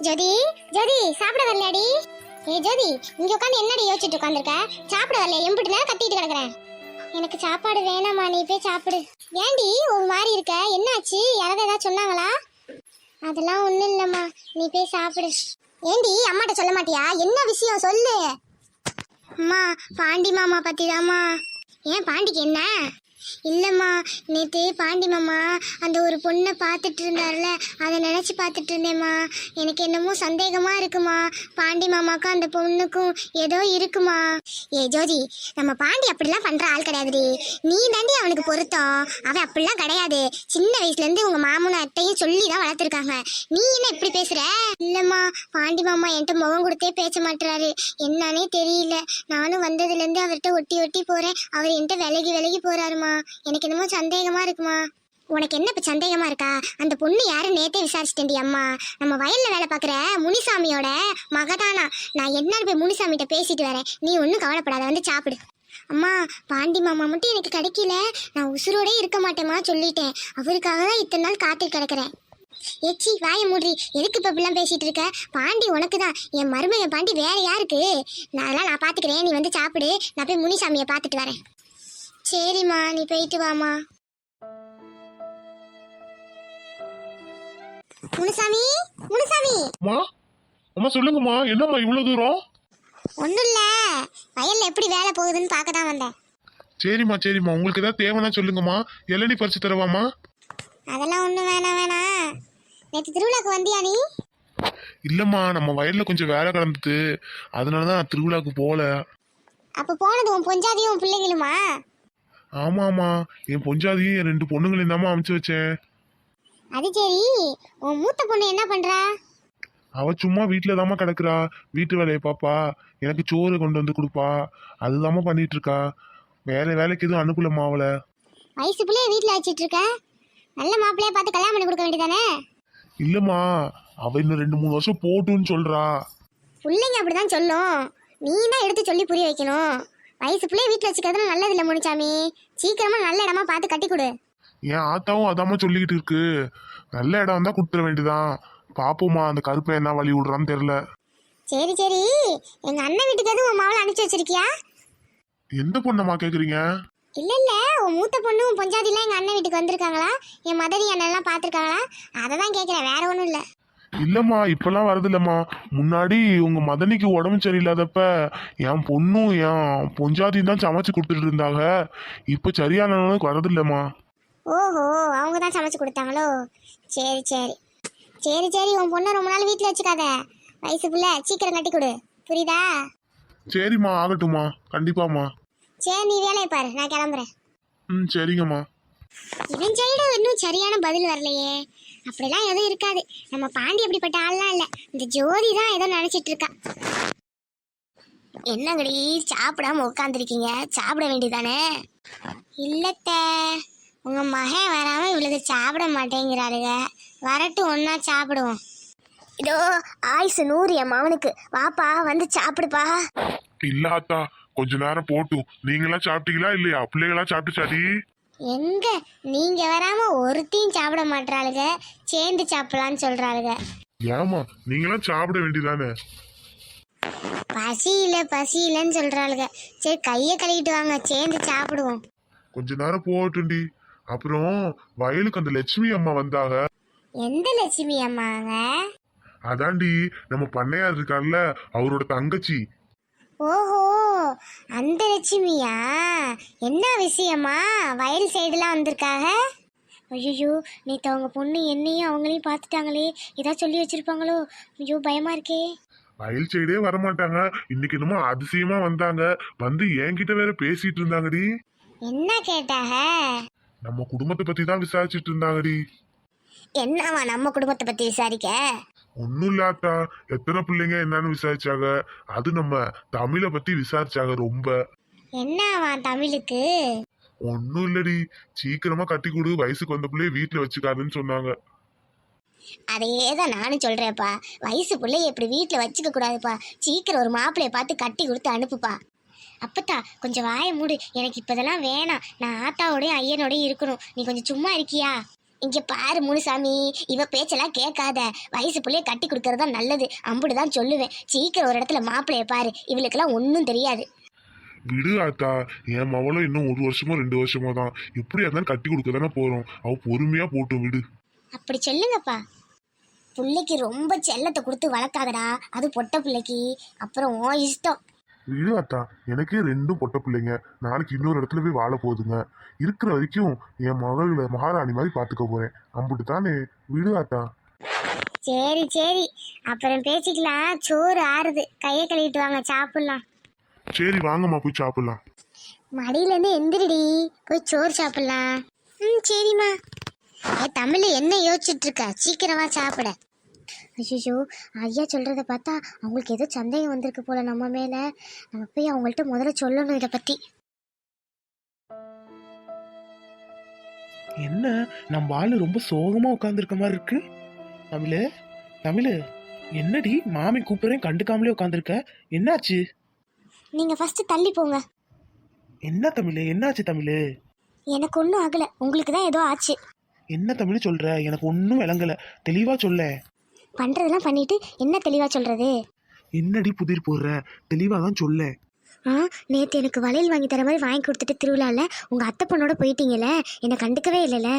ஜோதி ஜோதி சாப்பிட வரலையாடி ஏ ஜோதி இங்க உட்காந்து என்னடி யோசிச்சுட்டு உட்காந்துருக்க சாப்பிட வரல எம்பிட்டு நேரம் கத்திட்டு கிடக்குறேன். எனக்கு சாப்பாடு வேணாம்மா நீ போய் சாப்பிடு. ஏண்டி ஒரு மாதிரி இருக்க? என்னாச்சு? யாராவது ஏதாவது சொன்னாங்களா? அதெல்லாம் ஒண்ணும் இல்லம்மா. நீ போய் சாப்பிடு. ஏண்டி அம்மாட்ட சொல்ல மாட்டியா? என்ன விஷயம்? சொல்லு. அம்மா பாண்டி மாமா பத்தி ஏன் பாண்டிக்கு என்ன? இல்லம்மா நேற்று பாண்டி மாமா அந்த ஒரு பொண்ணை பார்த்துட்டு இருந்தார்ல அதை நினைச்சு பார்த்துட்டு இருந்தேம்மா. எனக்கு என்னமோ சந்தேகமா இருக்குமா பாண்டி மாமாக்கும் அந்த பொண்ணுக்கும் ஏதோ இருக்குமா ஏ ஜோதி நம்ம பாண்டி அப்படிலாம் பண்ற ஆள் கிடையாதுடி. நீ தாண்டி அவனுக்கு பொருத்தம். அவன் அப்படிலாம் கிடையாது. சின்ன வயசுல உங்கள் உங்க மாமனும் அத்தையும் சொல்லி தான் வளர்த்துருக்காங்க. நீ என்ன இப்படி பேசுற? இல்லம்மா பாண்டி மாமா என்கிட்ட முகம் கொடுத்தே பேச மாட்டுறாரு. என்னன்னே தெரியல. நானும் வந்ததுல இருந்து அவர்கிட்ட ஒட்டி ஒட்டி போறேன். அவர் என்கிட்ட விலகி விலகி போகிறாருமா எனக்கு என்னமோ சந்தேகமா இருக்குமா? உனக்கு என்ன இப்ப சந்தேகமா இருக்கா? அந்த பொண்ணு யாரும் நேத்தே விசாரிச்சிட்டேன்டி அம்மா. நம்ம வயல்ல வேலை பார்க்குற முனிசாமியோட மகதானா. நான் என்னன்னு போய் முனிசாமிகிட்ட பேசிட்டு வரேன். நீ ஒன்றும் கவலைப்படாத வந்து சாப்பிடு. அம்மா பாண்டி மாமா மட்டும் எனக்கு கிடைக்கல. நான் உசுரோடே இருக்க மாட்டேமா சொல்லிட்டேன். அவருக்காக தான் இத்தனை நாள் காத்து கிடக்குறேன். ஏச்சி வாய மூடி எதுக்கு இப்போ இப்படிலாம் பேசிட்டு இருக்க? பாண்டி உனக்கு தான். என் மருமகன் பாண்டி வேற யாருக்கு? நான் அதெல்லாம் நான் பார்த்துக்கிறேன் நீ வந்து சாப்பிடு. நான் போய் முனிசாமியை பார்த்துட்டு வரேன். சரிம்மா நீ போயிட்டு வாமா முனுசாமி முனுசாமி. அம்மா அம்மா சொல்லுங்கம்மா என்னம்மா இவ்வளவு தூரம்? ஒன்றும் இல்லை வயல்ல எப்படி வேலை போகுதுன்னு பார்க்க தான் வந்தேன். சரிம்மா சரிம்மா உங்களுக்கு ஏதாவது தேவைன்னா சொல்லுங்கம்மா. இளநீ பறிச்சு தரவாம்மா. அதெல்லாம் ஒன்றும் வேணாம் வேணாம். நேற்று திருவிழாக்கு வந்தியா நீ? இல்லம்மா நம்ம வயல்ல கொஞ்சம் வேலை கிடந்தது. அதனால தான் நான் திருவிழாக்கு போகல அப்போ போனது உன் பொஞ்சாதியும் உன் பிள்ளைங்களுமா ஆமாம்மா என் பொஞ்சாதியும் என் ரெண்டு பொண்ணுங்களையும் தாம்மா அமுச்சு வச்சேன். அது சரி உன் மூத்த பொண்ணு என்ன பண்றா? அவ சும்மா வீட்டில் தாம்மா கிடக்குறா. வீட்டு வேலையை பாப்பா. எனக்கு சோறு கொண்டு வந்து கொடுப்பா. அதுதாம்மா பண்ணிட்டு இருக்கா வேற வேலைக்கு எதுவும் அனுப்பலம்மா அவளை. வயசு பிள்ளைய வீட்டில் வச்சிட்டு இருக்க? நல்ல மாப்பிள்ளைய பார்த்து கல்யாணம் பண்ணி கொடுக்க வேண்டியதானே? இல்லம்மா அவ இன்னும் ரெண்டு மூணு வருஷம் போட்டுன்னு சொல்றா. பிள்ளைங்க அப்படிதான் சொல்லும். நீ தான் எடுத்து சொல்லி புரிய வைக்கணும். வயசு பிள்ளைய வீட்டில் வச்சுக்கிறது நல்லது இல்லை முனிச்சாமி. சீக்கிரமா நல்ல இடமா பார்த்து கட்டி கொடு என் ஆத்தாவும் அதாம்மா சொல்லிக்கிட்டு இருக்கு. நல்ல இடம் வந்தா கொடுத்துட வேண்டியதான் பாப்போம்மா அந்த கருப்பை என்ன வழி விடுறான்னு தெரியல. சரி சரி. எங்க அண்ணன் வீட்டுக்கு எதுவும் உன் மாவளை அனுப்பிச்சு வச்சிருக்கியா? எந்த பொண்ணம்மா கேக்குறீங்க? இல்ல இல்ல. உன் மூத்த பொண்ணு உன் பொஞ்சாதிலாம் எங்க அண்ணன் வீட்டுக்கு வந்திருக்காங்களா? என் மதனி அண்ணன்லாம் பார்த்துருக்காங்களா? அதை தான் கேட்குறேன் வேற ஒன்றும் இல்லை. இல்லம்மா இப்பெல்லாம் வரது இல்லம்மா முன்னாடி உங்க மதனிக்கு உடம்பு சரியில்லாதப்ப என் பொண்ணும் என் பொஞ்சாதியும் தான் சமைச்சு கொடுத்துட்டு இருந்தாங்க. இப்ப சரியானவனுக்கு வரது இல்லம்மா ஓஹோ அவங்க தான் சமைச்சு கொடுத்தாங்களோ? சரி சரி. சரி சரி உன் பொண்ணை ரொம்ப நாள் வீட்டில் வச்சுக்காத. வயசு பிள்ளை சீக்கிரம் கட்டி கொடு. புரியுதா? சரிம்மா ஆகட்டும்மா. கண்டிப்பாம்மா. சரி நீ வேலையை பாரு. நான் கிளம்புறேன். ம் சரிங்கம்மா. இவன் சைடு இன்னும் சரியான பதில் வரலையே. அப்படிலாம் எதுவும் இருக்காது. நம்ம பாண்டி அப்படிப்பட்ட ஆள்லாம் இல்லை. இந்த ஜோதி தான் ஏதோ நினைச்சிட்டு இருக்கா. என்னங்கடி சாப்பிடாம உட்காந்துருக்கீங்க சாப்பிட வேண்டியதானே? இல்லத்த உங்க மகன் வராம இவளுக்கு சாப்பிட மாட்டேங்கிறாளுங்க வரட்டும் ஒன்னா சாப்பிடுவோம். இதோ ஆயுசு நூறு என் மவனுக்கு. வாப்பா வந்து சாப்பிடுப்பா. இல்லாத்தா கொஞ்ச நேரம் போட்டும். நீங்களா சாப்பிட்டீங்களா இல்லையா? பிள்ளைகளா சாப்பிட்டுச்சாடி? எங்க? நீங்க வராம ஒருத்தையும் சாப்பிட மாட்டாளுங்க சேர்ந்து சாப்பிடலான்னு சொல்றாளுங்க ஏமா நீங்களாம் சாப்பிட வேண்டியதானே? பசி இல்ல பசி இல்லைன்னு சொல்றாளுங்க சரி கையை கழுவிட்டு வாங்க சேர்ந்து சாப்பிடுவோம். கொஞ்ச நேரம் போகட்டும்டி. அப்புறம் வயலுக்கு அந்த லட்சுமி அம்மா வந்தாங்க. எந்த லட்சுமி அம்மாங்க? அதாண்டி நம்ம பண்ணையார் இருக்கார்ல அவரோட தங்கச்சி. ஓஹோ அந்த லட்சுமியா என்ன விஷயமா? வயல் சைடுலாம் வந்திருக்காக? ஐயோ நேற்று அவங்க பொண்ணு என்னையும் அவங்களையும் பார்த்துட்டாங்களே. ஏதாவது சொல்லி வச்சிருப்பாங்களோ? ஐயோ பயமா இருக்கே. வயல் சைடே வரமாட்டாங்க. இன்னைக்கு என்னமோ அதிசயமா வந்தாங்க. வந்து என்கிட்ட வேற பேசிட்டு இருந்தாங்கடி. என்ன கேட்டாக? நம்ம குடும்பத்தை பத்தி தான் விசாரிச்சுட்டு இருந்தாங்கடி. என்னவா நம்ம குடும்பத்தை பத்தி விசாரிக்க? ஒன்னும் இல்லாத்தா எத்தனை பிள்ளைங்க என்னன்னு விசாரிச்சாங்க. அது நம்ம தமிழை பத்தி விசாரிச்சாங்க ரொம்ப. என்னவா தமிழுக்கு? ஒன்னும் இல்லடி. சீக்கிரமா கட்டி கொடு. வயசுக்கு வந்த பிள்ளைய வீட்டுல வச்சுக்காதுன்னு சொன்னாங்க. அதையே தான் நானும் சொல்றேன்ப்பா. வயசு பிள்ளைய இப்படி வீட்டில் வச்சுக்க கூடாதுப்பா. சீக்கிரம் ஒரு மாப்பிளைய பார்த்து கட்டி கொடுத்து அனுப்புப்பா. அப்பத்தா கொஞ்சம் வாயை மூடு. எனக்கு இப்போ இதெல்லாம் வேணாம். நான் ஆத்தாவோடையும் ஐயனோடையும் இருக்கணும். நீ கொஞ்சம் சும்மா இருக்கியா? இங்க பாரு முனுசாமி இவ பேச்செல்லாம் கேட்காத. வயசு புள்ளைய கட்டி கொடுக்கறது தான் நல்லது. அம்புடுதான் சொல்லுவேன். சீக்கிரம் ஒரு இடத்துல மாப்பிள்ளைய பாரு. இவளுக்கெல்லாம் ஒன்றும் தெரியாது. விடு ஆத்தா. என் மவளும் இன்னும் ஒரு வருஷமோ ரெண்டு வருஷமோ தான். எப்படியா இருந்தாலும் கட்டி கொடுக்க தானே போறோம். அவ பொறுமையா போட்டும் விடு. அப்படி சொல்லுங்கப்பா. பிள்ளைக்கு ரொம்ப செல்லத்தை கொடுத்து வளர்க்காதடா அது பொட்டை பிள்ளைக்கு. அப்புறம் உன் இஷ்டம். விடு ஆத்தா எனக்கே ரெண்டும் பொட்ட பிள்ளைங்க. நாளைக்கு இன்னொரு இடத்துல போய் வாழ போகுதுங்க. இருக்கிற வரைக்கும் என் மகளை மகாராணி மாதிரி பாத்துக்க போறேன். அம்புட்டு தானே? விடு ஆத்தா சரி சரி. அப்புறம் பேசிக்கலாம். சோறு ஆறுது. கையை கழுவிட்டு வாங்க சாப்பிடலாம். சரி வாங்கம்மா போய் சாப்பிடலாம். மடியிலேருந்து எந்திரிடி. போய் சோறு சாப்பிடலாம். ம் சரிம்மா. ஏ தமிழ் என்ன யோசிச்சுட்டு இருக்க? சீக்கிரமா சாப்பிட. ஐயோ ஐயா சொல்றத பார்த்தா அவங்களுக்கு ஏதோ சந்தேகம் வந்திருக்கு போல நம்ம மேல. நம்ம போய் அவங்கள்ட்ட முதல்ல சொல்லணும் இதை பத்தி. என்ன? நம்ம ஆளு ரொம்ப சோகமா உட்காந்துருக்க மாதிரி இருக்கு. தமிழு தமிழு என்னடி மாமி கூப்பிடுறேன் கண்டுக்காமலே உட்காந்துருக்க என்னாச்சு? நீங்க ஃபர்ஸ்ட் தள்ளி போங்க. என்ன தமிழு என்னாச்சு தமிழு? எனக்கு ஒன்றும் ஆகல. உங்களுக்கு தான் ஏதோ ஆச்சு. என்ன தமிழ் சொல்ற? எனக்கு ஒன்றும் விளங்கல. தெளிவா சொல்ல பண்றதெல்லாம் பண்ணிட்டு என்ன தெளிவா சொல்றது? என்னடி புதிர் போடுற? தெளிவா தான் சொல்ல. ஆ நேத்து எனக்கு வளையல் வாங்கி தர மாதிரி வாங்கி கொடுத்துட்டு திருவிழால உங்க அத்தை பொண்ணோட போயிட்டீங்கல்ல? என்னை கண்டுக்கவே இல்லைல்ல.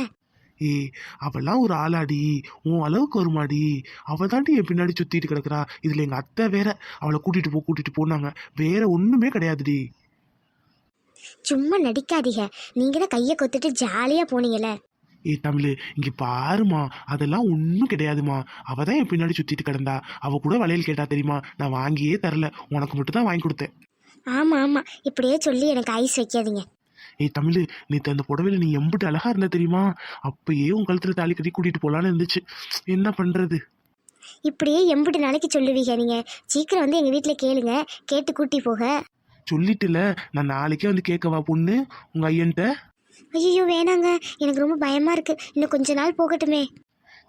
ஏய் அவெல்லாம் ஒரு ஆளாடி. உன் அளவுக்கு வருமாடி. அவ தாண்டி என் பின்னாடி சுத்திட்டு கிடக்குறா. இதுல எங்க அத்தை வேற. அவளை கூட்டிட்டு போ கூட்டிட்டு போனாங்க. வேற ஒண்ணுமே கிடையாதுடி. சும்மா நடிக்காதீங்க. நீங்க தான் கையை கொத்துட்டு ஜாலியா போனீங்கல்ல. ஏய் தமிழ் இங்க பாருமா அதெல்லாம் ஒன்றும் கிடையாதுமா அவ தான் என் பின்னாடி சுத்திட்டு கிடந்தா. அவ கூட வளையல் கேட்டா தெரியுமா? நான் வாங்கியே தரல. உனக்கு மட்டும் தான் வாங்கி கொடுத்தேன். ஆமா ஆமா. இப்படியே சொல்லி எனக்கு ஐஸ் வைக்காதீங்க. ஏய் தமிழ் நேற்று அந்த புடவையில நீ எம்பிட்டு அழகா இருந்த தெரியுமா? அப்பயே உன் கழுத்துல தாலி கட்டி கூட்டிட்டு போலான்னு இருந்துச்சு. என்ன பண்றது? இப்படியே எம்பிட்டு நாளைக்கு சொல்லுவீங்க நீங்க. சீக்கிரம் வந்து எங்க வீட்ல கேளுங்க. கேட்டு கூட்டி போக. சொல்லிட்டுல நான் நாளைக்கே வந்து கேட்கவா பொண்ணு? உங்க ஐயன்ட்ட? ஐயோ வேணாங்க. எனக்கு ரொம்ப பயமா இருக்கு. இன்னும் கொஞ்ச நாள் போகட்டுமே.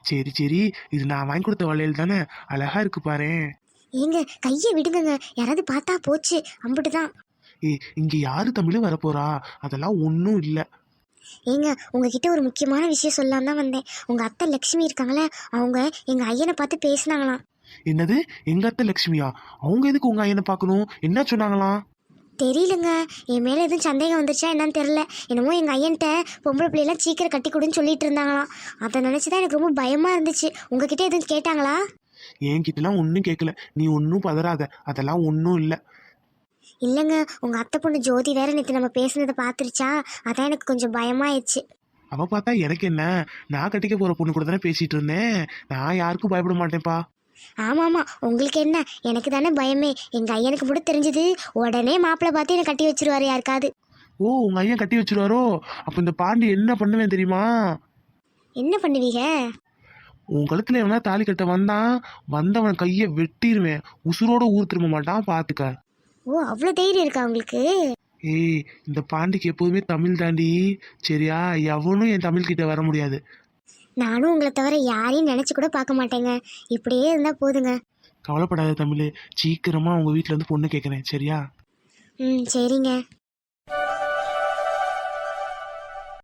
சரி சரி. இது நான் வாங்கி கொடுத்த வளையல் தானே? அழகா இருக்கு பாரேன் ஏங்க கையை விடுங்கங்க. யாராவது பார்த்தா போச்சு. அம்பிட்டு தான் ஏய் இங்க யாரு தமிழ் வரப்போறா? அதெல்லாம் ஒன்றும் இல்லை. ஏங்க உங்ககிட்ட ஒரு முக்கியமான விஷயம் சொல்லலாம் தான் வந்தேன். உங்க அத்தை லக்ஷ்மி இருக்காங்களே அவங்க எங்க ஐயனை பார்த்து பேசினாங்களாம். என்னது? எங்க அத்தை லக்ஷ்மியா? அவங்க எதுக்கு உங்க ஐயனை பார்க்கணும்? என்ன சொன்னாங்களாம்? தெரியலங்க. என் மேல எதுவும் சந்தேகம் வந்துருச்சா என்னன்னு தெரியல. என்னமோ எங்க ஐயன்ட்ட பொம்பளை பிள்ளைலாம் சீக்கிரம் கட்டி கொடுன்னு சொல்லிட்டு இருந்தாங்களாம். அதை நினைச்சுதான் எனக்கு ரொம்ப பயமா இருந்துச்சு. உங்ககிட்ட எதுவும் கேட்டாங்களா? என்கிட்டலாம் ஒன்றும் கேட்கல நீ ஒன்றும் பதறாத. அதெல்லாம் ஒன்றும் இல்லை. இல்லைங்க உங்க அத்தை பொண்ணு ஜோதி வேற நேற்று நம்ம பேசுனதை பார்த்துருச்சா? அதான் எனக்கு கொஞ்சம் பயமாயிடுச்சு. அவ பார்த்தா எனக்கு என்ன? நான் கட்டிக்க போற பொண்ணு கூட தானே பேசிட்டு இருந்தேன். நான் யாருக்கும் பயப்பட மாட்டேன்ப்பா. ஆமா ஆமா உங்களுக்கு என்ன? எனக்கு தானே பயமே. எங்க ஐயனுக்கு மட்டும் தெரிஞ்சது. உடனே மாப்பிள்ளை பார்த்து என்னை கட்டி வச்சிருவாரு யாருக்காவது. ஓ உங்க ஐயன் கட்டி வச்சிருவாரோ? அப்ப இந்த பாண்டி என்ன பண்ணுவேன் தெரியுமா? என்ன பண்ணுவீங்க? உன் கழுத்துல எவனா தாலி கட்ட வந்தான் வந்தவன் கையை வெட்டிடுவேன் உசுரோட ஊர் திரும்ப மாட்டான் பாத்துக்க. ஓ அவ்வளோ தைரியம் இருக்கா உங்களுக்கு? ஏய் இந்த பாண்டிக்கு எப்போதுமே தமிழ் தாண்டி. சரியா எவனும் என் தமிழ் கிட்ட வர முடியாது. நானும் உங்களை தவிர யாரையும் நினைச்சு கூட பார்க்க மாட்டேங்க. இப்படியே இருந்தா போதுங்க. கவலைப்படாத தமிழ் சீக்கிரமா உங்க வீட்ல இருந்து பொண்ணு கேட்கறேன் சரியா? ம் சரிங்க.